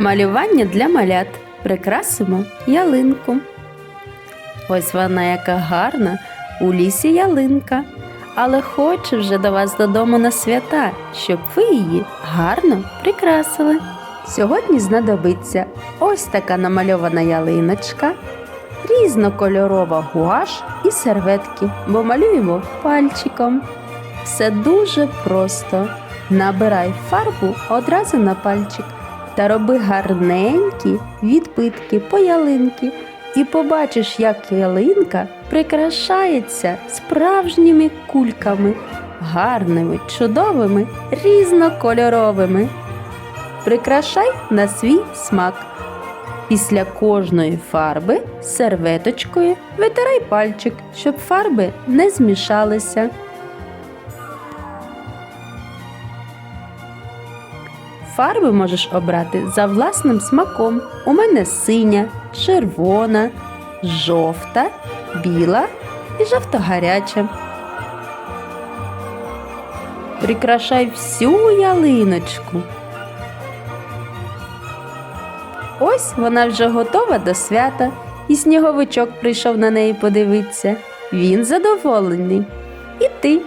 Малювання для малят. Прикрасимо ялинку. Ось вона яка гарна, у лісі ялинка. Але хоче вже до вас додому на свята, щоб ви її гарно прикрасили. Сьогодні знадобиться ось така намальована ялиночка, різнокольорова гуаш і серветки, бо малюємо пальчиком. Все дуже просто. Набирай фарбу одразу на пальчик та роби гарненькі відбитки по ялинки, і побачиш, як ялинка прикрашається справжніми кульками, гарними, чудовими, різнокольоровими. Прикрашай на свій смак. Після кожної фарби серветочкою витирай пальчик, щоб фарби не змішалися. Фарби можеш обрати за власним смаком. У мене синя, червона, жовта, біла і жовто-гаряча. Прикрашай всю ялиночку. Ось вона вже готова до свята, і сніговичок прийшов на неї подивитися. Він задоволений. І ти